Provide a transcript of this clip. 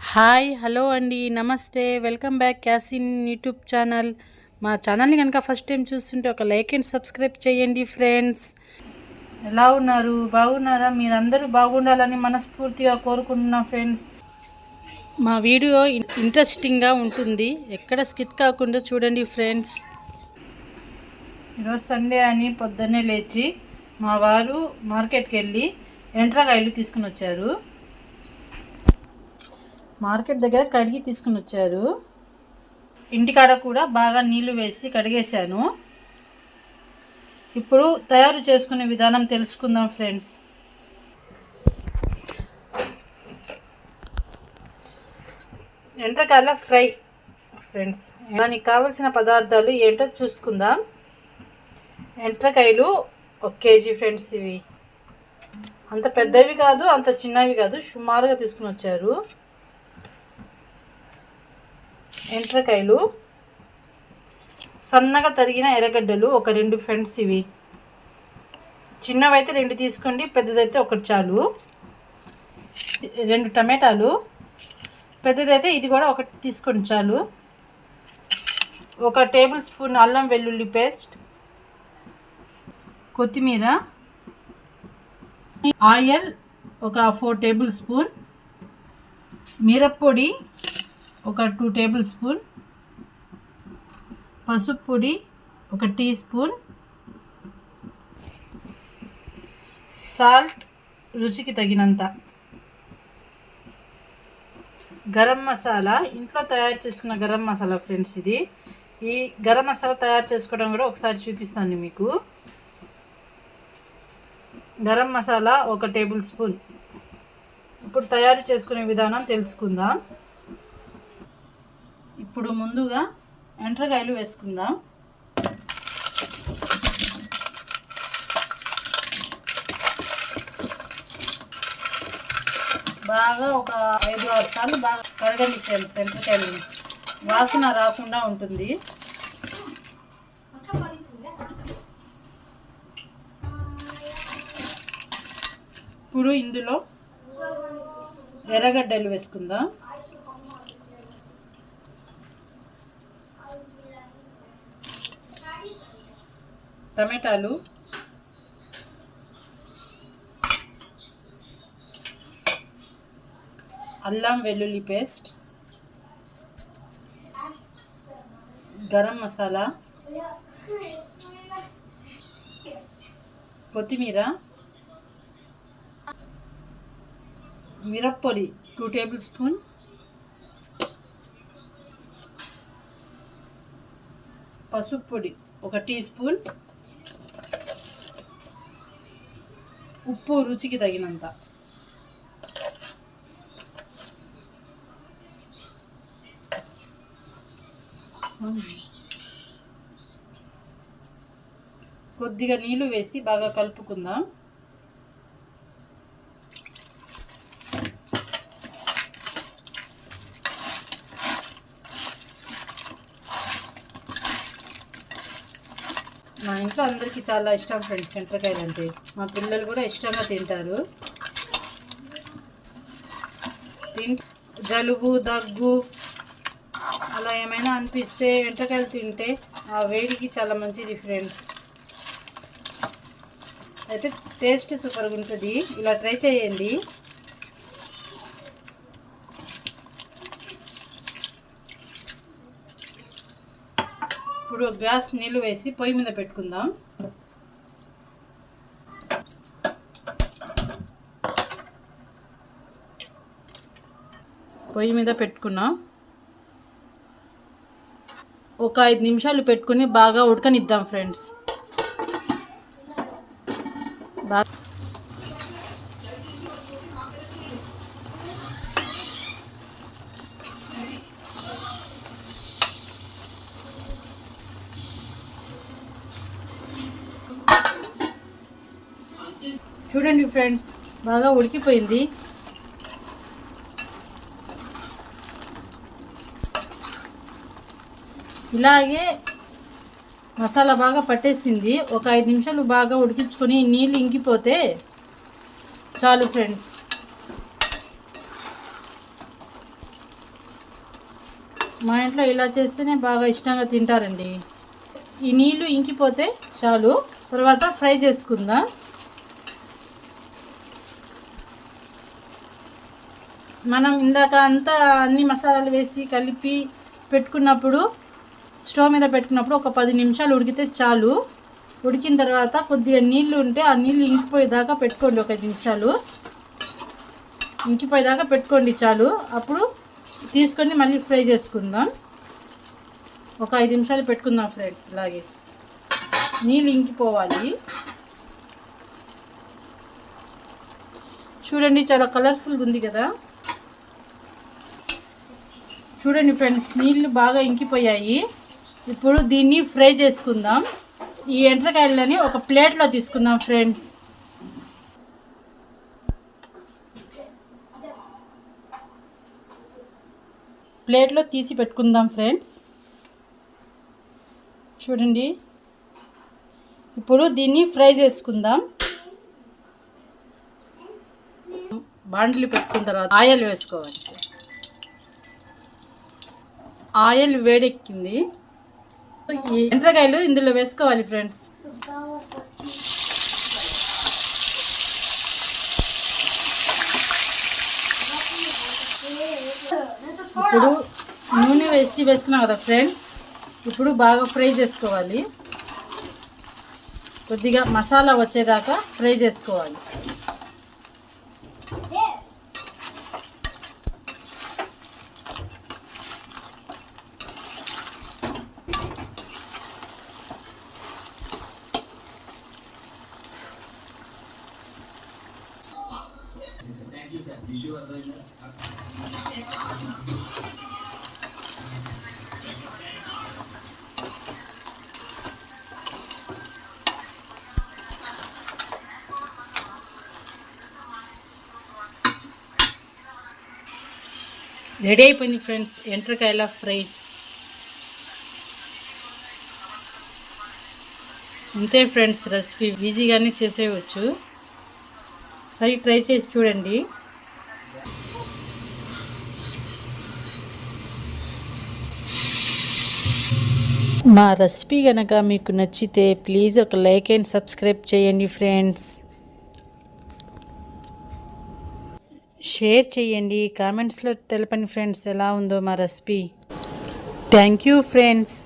Hi hello అండి నమస్తే. Welcome back క్యాసిన్ యూట్యూబ్ ఛానల్. మా ఛానల్ని కనుక ఫస్ట్ టైం చూస్తుంటే ఒక లైక్ అండ్ సబ్స్క్రైబ్ చేయండి ఫ్రెండ్స్. ఎలా ఉన్నారు? బాగున్నారా? మీరందరూ బాగుండాలని మనస్ఫూర్తిగా కోరుకుంటున్నాం ఫ్రెండ్స్. మా వీడియో ఇంట్రెస్టింగ్గా ఉంటుంది. ఎక్కడ స్కిట్ కాకుండా చూడండి ఫ్రెండ్స్. ఈరోజు సండే అని పొద్దున్నే లేచి మా వారు మార్కెట్కి వెళ్ళి ఎంట్రకాయలు తీసుకుని వచ్చారు. మార్కెట్ దగ్గర కడిగి తీసుకుని వచ్చారు. ఇంటికాడ కూడా బాగా నీళ్ళు వేసి కడిగేశాను. ఇప్పుడు తయారు చేసుకునే విధానం తెలుసుకుందాం ఫ్రెండ్స్. ఎండ్రకాయల ఫ్రై ఫ్రెండ్స్. దానికి కావలసిన పదార్థాలు ఏంటో చూసుకుందాం. ఎంట్రకాయలు ఒక కేజీ ఫ్రెండ్స్ ఇవి. అంత పెద్దవి కాదు అంత చిన్నవి కాదు సుమారుగా తీసుకుని వచ్చారు. ఎంట్రకాయలు సన్నగా తరిగిన ఎర్రగడ్డలు ఒక రెండు ఫ్రెండ్స్ ఇవి. చిన్నవైతే రెండు తీసుకోండి పెద్దదైతే ఒకటి చాలు. రెండు టమాటాలు. పెద్దదైతే ఇది కూడా ఒకటి తీసుకోండి చాలు. ఒక టేబుల్ స్పూన్ అల్లం వెల్లుల్లి పేస్ట్. కొత్తిమీర. ఆయిల్ ఒక ఫోర్ టేబుల్ స్పూన్. మిరప్పొడి. ఒక టూ టేబుల్ స్పూన్. పసుపు పొడి ఒక టీ స్పూన్. సాల్ట్ రుచికి తగినంత. గరం మసాలా ఇంట్లో తయారు చేసుకున్న గరం మసాలా ఫ్రెండ్స్ ఇది. ఈ గరం మసాలా తయారు చేసుకోవడం కూడా ఒకసారి చూపిస్తాను మీకు. గరం మసాలా ఒక టేబుల్ స్పూన్. ఇప్పుడు తయారు చేసుకునే విధానం తెలుసుకుందాం. ఇప్పుడు ముందుగా ఎండ్రకాయలు వేసుకుందాం. బాగా ఒక ఐదు ఆరు సార్లు బాగా కడగండి ఫ్రెండ్స్ ఎండ్రకాయలు వాసన రాకుండా ఉంటుంది. ఇప్పుడు ఇందులో ఎర్రగడ్డలు వేసుకుందాం. టమాటాలు. అల్లం వెల్లుల్లి పేస్ట్. గరం మసాలా. కొత్తిమీర. మిరప్పొడి టూ టేబుల్ స్పూన్. పసుపు పొడి ఒక టీ స్పూన్. ఉప్పు రుచికి తగినంత కొద్దిగా నీళ్ళు వేసి బాగా కలుపుకుందాం మా ఇంట్లో అందరికీ చాలా ఇష్టం ఫ్రెండ్స్ ఎంట్రకాయలు అంటే. మా పిల్లలు కూడా ఇష్టంగా తింటారు. తిన్ జలుబు దగ్గు అలా ఏమైనా అనిపిస్తే ఎంట్రకాయలు తింటే ఆ వేడికి చాలా మంచిది ఫ్రెండ్స్. అయితే టేస్ట్ సూపర్గా ఉంటుంది ఇలా ట్రై చేయండి. ఇప్పుడు ఒక గ్లాస్ నీళ్ళు వేసి పొయ్యి మీద పెట్టుకుందాం. పొయ్యి మీద పెట్టుకున్నాం. ఒక ఐదు నిమిషాలు పెట్టుకుని బాగా ఉడకనిద్దాం ఫ్రెండ్స్. బాగా చూడండి ఫ్రెండ్స్ బాగా ఉడికిపోయింది. ఇలాగే మసాలా బాగా పట్టేసింది. ఒక ఐదు నిమిషాలు బాగా ఉడికించుకొని నీళ్ళు ఇంకిపోతే చాలు ఫ్రెండ్స్. మా ఇంట్లో ఇలా చేస్తేనే బాగా ఇష్టంగా తింటారండి. ఈ నీళ్ళు ఇంకిపోతే చాలు. తర్వాత ఫ్రై చేసుకుందాం. మనం ఇందాక అంతా అన్ని మసాలాలు వేసి కలిపి పెట్టుకున్నప్పుడు స్టవ్ మీద పెట్టుకున్నప్పుడు ఒక పది నిమిషాలు ఉడికితే చాలు. ఉడికిన తర్వాత కొద్దిగా నీళ్ళు ఉంటే ఆ నీళ్ళు ఇంకిపోయేదాకా పెట్టుకోండి ఒక ఐదు నిమిషాలు. ఇంకిపోయేదాకా పెట్టుకోండి చాలు. అప్పుడు తీసుకొని మళ్ళీ ఫ్రై చేసుకుందాం. ఒక ఐదు నిమిషాలు పెట్టుకుందాం ఫ్రెండ్స్ ఇలాగే. నీళ్ళు ఇంకిపోవాలి. చూడండి చాలా కలర్ఫుల్గా ఉంది కదా. చూడండి ఫ్రెండ్స్ నీళ్ళు బాగా ఇంకిపోయాయి. ఇప్పుడు దీన్ని ఫ్రై చేసుకుందాం. ఈ ఎండ్రకాయలని ఒక ప్లేట్లో తీసుకుందాం ఫ్రెండ్స్. ప్లేట్లో తీసి పెట్టుకుందాం ఫ్రెండ్స్. చూడండి. ఇప్పుడు దీన్ని ఫ్రై చేసుకుందాం. బాండ్లు పెట్టుకున్న తర్వాత ఆయిల్ వేసుకోవాలి. ఆయిల్ వేడెక్కింది. ఈ ఎండ్రకాయలు ఇందులో వేసుకోవాలి ఫ్రెండ్స్. ఇప్పుడు నూనె వేసి వేసుకున్నాం కదా ఫ్రెండ్స్. ఇప్పుడు బాగా ఫ్రై చేసుకోవాలి. కొద్దిగా మసాలా వచ్చేదాకా ఫ్రై చేసుకోవాలి. రెడీ అయిపోయింది ఫ్రెండ్స్ ఎంట్రకాయల ఫ్రై. అంతే ఫ్రెండ్స్ రెసిపీ. ఈజీగానే చేసేయవచ్చు సరే ట్రై చేసి చూడండి. మా రెసిపీ కనుక మీకు నచ్చితే ప్లీజ్ ఒక లైక్ అండ్ సబ్స్క్రైబ్ చేయండి ఫ్రెండ్స్. షేర్ చేయండి. కామెంట్స్లో తెలపండి ఫ్రెండ్స్ ఎలా ఉందో మా రెసిపీ. Thank you friends.